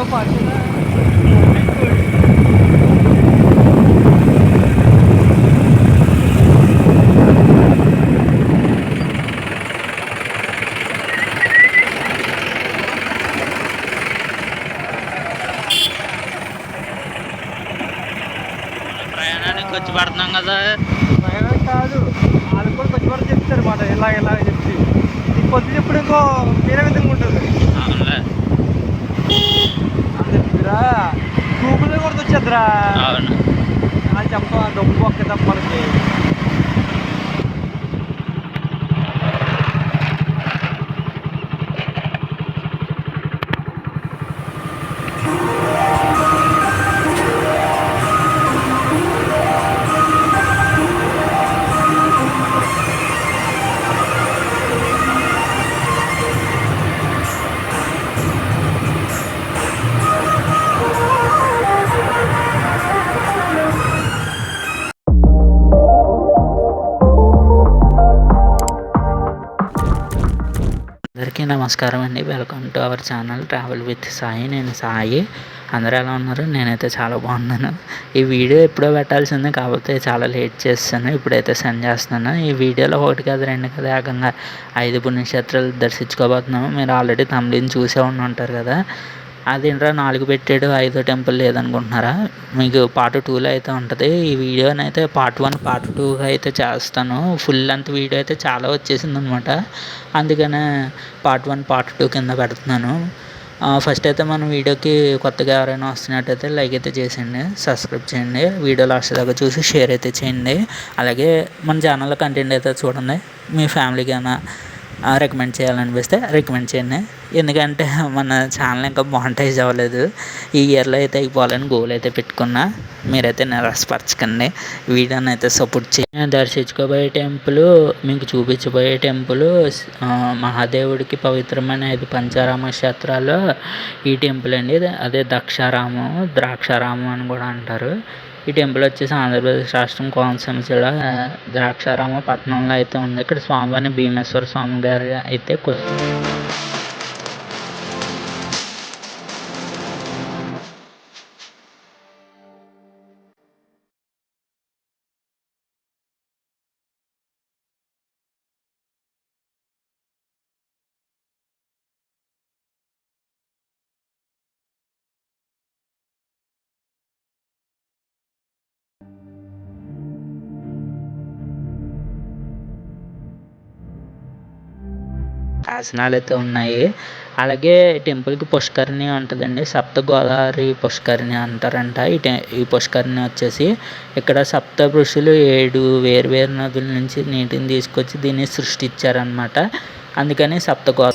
తో పాటు ప్రయాణానికి వచ్చి పడుతున్నాం కదా. ప్రయాణం కాదు. వాళ్ళు కూడా కొంచెం వరకు చెప్తారు మాట. ఇలా ఇలా చెప్పి. ఈ పొద్దు చెప్పుడు ఇంకో వేరే విధంగా ఉంటుంది. అవునులే. అందుకురా గూగుల్ కూడా వచ్చేద్దరా అవును. అని చెప్ప డబ్బు ఒక్క తప్ప మనకి. నమస్కారం అండి. Welcome to our channel travel with Sai నేను సాయి. అందరూ ఎలా ఉన్నారు? నేనైతే చాలా బాగున్నాను. ఈ వీడియో ఎప్పుడో పెట్టాల్సిందే కాకపోతే చాలా లేట్ చేస్తాను ఇప్పుడైతే సెండ్ చేస్తున్నాను. ఈ వీడియోలో ఒకటి కాదు రెండు కదా ఏకంగా ఐదు పుణ్యక్షేత్రాలు దర్శించుకోబోతున్నాము. మీరు ఆల్రెడీ తమిళని చూసే ఉండి ఉంటారు కదా. అదేంట్రా నాలుగు పెట్టాడు ఐదో టెంపుల్ లేదనుకుంటున్నారా? మీకు పార్ట్ టూలో అయితే ఉంటుంది. ఈ వీడియోని అయితే పార్ట్ వన్ పార్ట్ టూ అయితే చేస్తాను. ఫుల్ లెంత్ వీడియో అయితే చాలా వచ్చేసింది అనమాట అందుకనే పార్ట్ వన్ పార్ట్ టూ కింద పెడుతున్నాను. ఫస్ట్ అయితే మన వీడియోకి కొత్తగా ఎవరైనా వస్తున్నట్టయితే లైక్ అయితే చేసేయండి సబ్స్క్రైబ్ చేయండి వీడియో లాస్ట్ దాకా చూసి షేర్ అయితే చేయండి. అలాగే మన ఛానల్లో కంటెంట్ అయితే చూడండి. మీ ఫ్యామిలీకి అయినా రికమెండ్ చేయాలనిపిస్తే రికమెండ్ చేయండి. ఎందుకంటే మన ఛానల్ ఇంకా మానిటైజ్ అవ్వలేదు. ఈ ఇయర్లో అయితే అయిపోవాలని గోల్ అయితే పెట్టుకున్నా. మీరైతే నిరాశపరచకండి. వీడియోని అయితే సపోర్ట్ చేయండి దర్శించుకోబోయే టెంపుల్ మీకు చూపించబోయే టెంపుల్ మహాదేవుడికి పవిత్రమైన ఐదు పంచారామ క్షేత్రాలు ఈ టెంపుల్ అండి. అదే దక్షారామం ద్రాక్షారామం అని కూడా అంటారు. ఈ టెంపుల్ వచ్చేసి ఆంధ్రప్రదేశ్ రాష్ట్రం కోనసీమ జిల్లా ద్రాక్షారామ పట్టణంలో అయితే ఉంది. ఇక్కడ స్వామివారిని భీమేశ్వర స్వామి గారు అయితే కొ- ఆసనాలు అయితే ఉన్నాయి. అలాగే టెంపుల్కి పుష్కరిణి ఉంటుందండి. సప్త గోదావరి పుష్కరిణి అంటారంట. ఈ టె ఈ పుష్కరిణి వచ్చేసి ఇక్కడ సప్త ఋషులు ఏడు వేరు వేరు నదుల నుంచి నీటిని తీసుకొచ్చి దీన్ని సృష్టించారనమాట అందుకని సప్తగో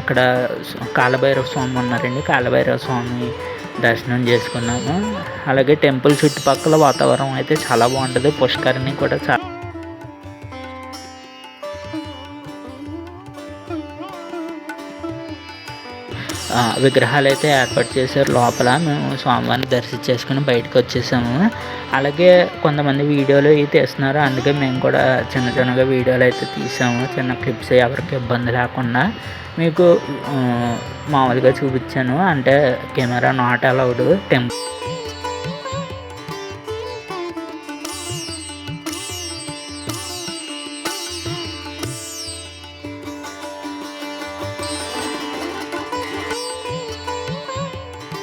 అక్కడ కాలభైరవ స్వామి ఉన్నారండి. కాలభైరవ స్వామి దర్శనం చేసుకున్నాము. అలాగే టెంపుల్ చుట్టుపక్కల వాతావరణం అయితే చాలా బాగుంటుంది. పుష్కరిణి కూడా చాలా విగ్రహాలు అయితే ఏర్పాటు చేశారు. లోపల మేము స్వామివారిని దర్శించేసుకుని బయటకు వచ్చేసాము. అలాగే కొంతమంది వీడియోలు అయితే తీస్తున్నారు. అందుకే మేము కూడా చిన్న చిన్నగా వీడియోలు అయితే తీసాము. చిన్న క్లిప్స్ ఎవరికి ఇబ్బంది లేకుండా మీకు మామూలుగా చూపించాను. అంటే కెమెరా నాట్ అలౌడ్ టెంపుల్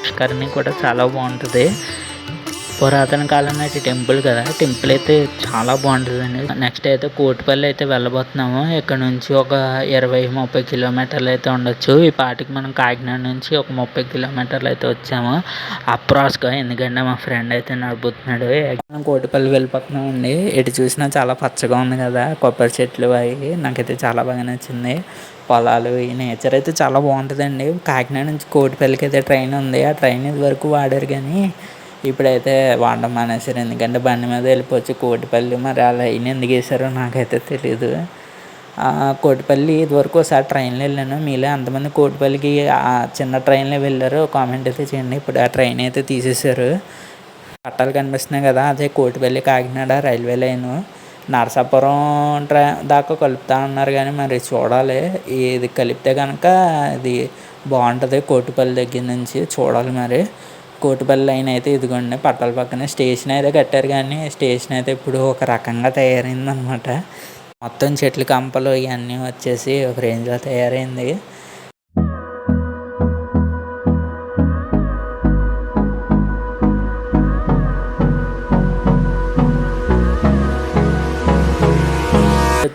పుష్కరిణి కూడా చాలా బాగుంటుంది. పురాతన కాలం నాటి టెంపుల్ కదా టెంపుల్ అయితే చాలా బాగుంటుందండి. నెక్స్ట్ అయితే కోటిపల్లి అయితే వెళ్ళబోతున్నాము. ఇక్కడ నుంచి ఒక ఇరవై ముప్పై కిలోమీటర్లు అయితే ఉండొచ్చు. ఈ పాటికి మనం కాకినాడ నుంచి ఒక ముప్పై కిలోమీటర్లు అయితే వచ్చాము. అప్రాస్గా ఎందుకంటే మా ఫ్రెండ్ అయితే నడుపుతున్నాడు. మనం కోటిపల్లి వెళ్ళిపోతున్నామండి. ఎటు చూసినా చాలా పచ్చగా ఉంది కదా కొబ్బరి చెట్లు అవి. నాకైతే చాలా బాగా నచ్చింది. పొలాలు ఈ నేచర్ అయితే చాలా బాగుంటుందండి. కాకినాడ నుంచి కోటిపల్లికి అయితే ట్రైన్ ఉంది. ఆ ట్రైన్ ఇది వరకు వాడారు కానీ ఇప్పుడైతే వాడడం మానేశారు. ఎందుకంటే బండి మీద వెళ్ళిపోవచ్చు కోటిపల్లి. మరి అలా అయిన ఎందుకు వేసారో నాకైతే తెలియదు కోటిపల్లి ఇదివరకు ఒకసారి ట్రైన్లో వెళ్ళాను. మీలో అంతమంది కోటిపల్లికి ఆ చిన్న ట్రైన్లో వెళ్ళారు కామెంట్ అయితే చేయండి. ఇప్పుడు ఆ ట్రైన్ అయితే తీసేశారు. పట్టాలు కనిపిస్తున్నాయి కదా. అదే కోటిపల్లి కాకినాడ రైల్వే లైను. నరసాపురం ట్రా దాకా కలుపుతా అన్నారు కానీ మరి చూడాలి. ఇది కలిపితే కనుక అది బాగుంటుంది. కోటిపల్లి దగ్గర నుంచి చూడాలి మరి. కోటిపల్లి లైన్ అయితే ఇదిగోండి పట్టాల పక్కన స్టేషన్ అయితే కట్టారు కానీ స్టేషన్ అయితే ఇప్పుడు ఒక రకంగా తయారైంది అనమాట మొత్తం చెట్లు కంపలు ఇవన్నీ వచ్చేసి ఒక రేంజ్లో తయారైంది.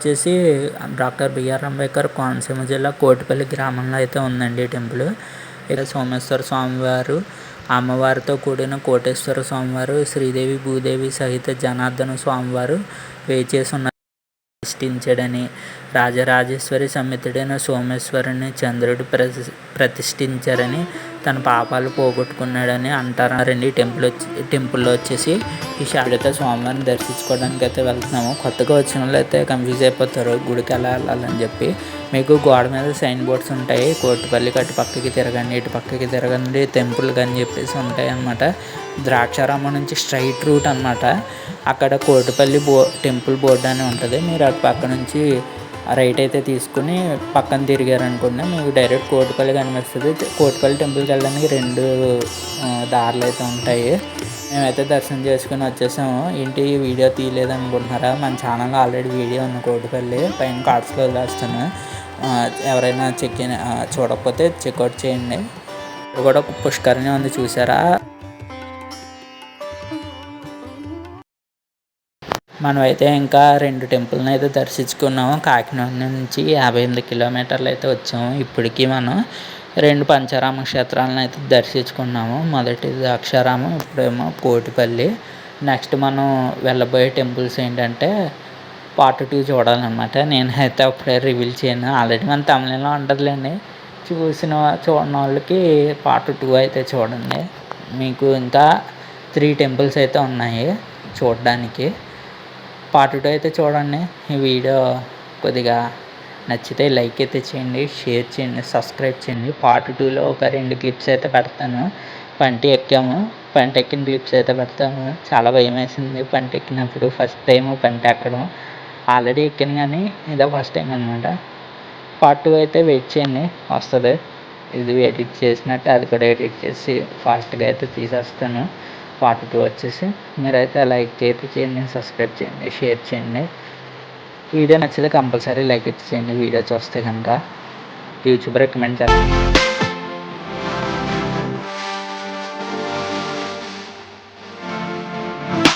వచ్చేసి డాక్టర్ బిఆర్ అంబేద్కర్ కోనసీమ జిల్లా కోటిపల్లి గ్రామంలో అయితే ఉందండి టెంపుల్. ఇక్కడ సోమేశ్వర స్వామివారు అమ్మవారితో కూడిన కోటేశ్వర స్వామివారు శ్రీదేవి భూదేవి సహిత జనార్దన స్వామివారు వేచేసి ఉన్నారు. ప్రతిష్ఠించడని రాజరాజేశ్వరి సమితుడైన సోమేశ్వరుని చంద్రుడు ప్రతి ప్రతిష్ఠించారని తన పాపాలు పోగొట్టుకున్నాడని అంటారండి. టెంపుల్ వచ్చి టెంపుల్లో వచ్చేసి ఈ శారద స్వామివారిని దర్శించుకోవడానికి అయితే వెళ్తున్నాము. కొత్తగా వచ్చిన వాళ్ళు అయితే కన్ఫ్యూజ్ అయిపోతారు. గుడికి ఎలా వెళ్ళాలని చెప్పి. మీకు గోడ మీద సైన్ బోర్డ్స్ ఉంటాయి. కోటిపల్లికి అటు పక్కకి తిరగండి ఇటు పక్కకి తిరగండి. టెంపుల్ కానీ చెప్పేసి ఉంటాయి అన్నమాట. ద్రాక్షారామ నుంచి స్ట్రైట్ రూట్ అనమాట అక్కడ కోటిపల్లి బో టెంపుల్ బోర్డు అని ఉంటుంది. మీరు అటు పక్క నుంచి రైట్ అయితే తీసుకుని పక్కన తిరిగారనుకోండి మీకు డైరెక్ట్ కోటిపల్లి కనిపిస్తుంది. కోటిపల్లి టెంపుల్కి వెళ్ళడానికి రెండు దారులు అయితే ఉంటాయి. మేమైతే దర్శనం చేసుకుని వచ్చేసాము. ఏంటి వీడియో తీయలేదు అనుకుంటున్నారా మన ఛానల్లో ఆల్రెడీ వీడియో ఉంది కోటిపల్లి. పైన కార్డ్స్లో వదిలేస్తాను ఎవరైనా చెక్ చూడకపోతే చెక్అవుట్ చేయండి. ఇక్కడ కూడా ఒక ఉంది చూసారా? మనమైతే ఇంకా రెండు టెంపుల్ని అయితే దర్శించుకున్నాము. కాకినాడ నుంచి యాభై ఎనిమిది కిలోమీటర్లు అయితే వచ్చాము. ఇప్పటికీ మనం రెండు పంచరామ క్షేత్రాలను అయితే దర్శించుకున్నాము. మొదటిది అక్షరామం ఇప్పుడేమో కోటిపల్లి. నెక్స్ట్ మనం వెళ్ళబోయే టెంపుల్స్ ఏంటంటే పార్ట్ టూ చూడాలన్నమాట. నేనైతే అప్పుడే రివీల్ చేయను. ఆల్రెడీ మన తమిళంలో ఉంటుందిలేండి. చూసిన చూడని వాళ్ళకి పార్ట్ టూ అయితే చూడండి. మీకు ఇంకా త్రీ టెంపుల్స్ అయితే ఉన్నాయి చూడడానికి. పార్ట్ టూ అయితే చూడండి. ఈ వీడియో కొద్దిగా నచ్చితే లైక్ అయితే చేయండి షేర్ చేయండి సబ్స్క్రైబ్ చేయండి. పార్ట్ టూలో ఒక రెండు క్లిప్స్ అయితే పెడతాను. పంట ఎక్కాము. పంట ఎక్కిన క్లిప్స్ అయితే పెడతాము. చాలా భయం వేసింది పంట ఎక్కినప్పుడు. ఫస్ట్ టైం పంట ఎక్కడం. ఆల్రెడీ ఎక్కాను కానీ ఇదే ఫస్ట్ టైం అనమాట పార్ట్ టూ అయితే వెయిట్ చేయండి. వస్తుంది. ఇది ఎడిట్ చేసినట్టు అది కూడా ఎడిట్ చేసి ఫాస్ట్గా అయితే తీసేస్తాను. పార్ట్ టూ వచ్చేసి మీరైతే లైక్ చేయించండి చేయండి సబ్స్క్రైబ్ చేయండి షేర్ చేయండి. వీడియో నచ్చితే కంపల్సరీ లైక్ ఇచ్చేయండి వీడియో చూస్తే కనుక యూట్యూబ్ రికమెండ్ చేస్తాను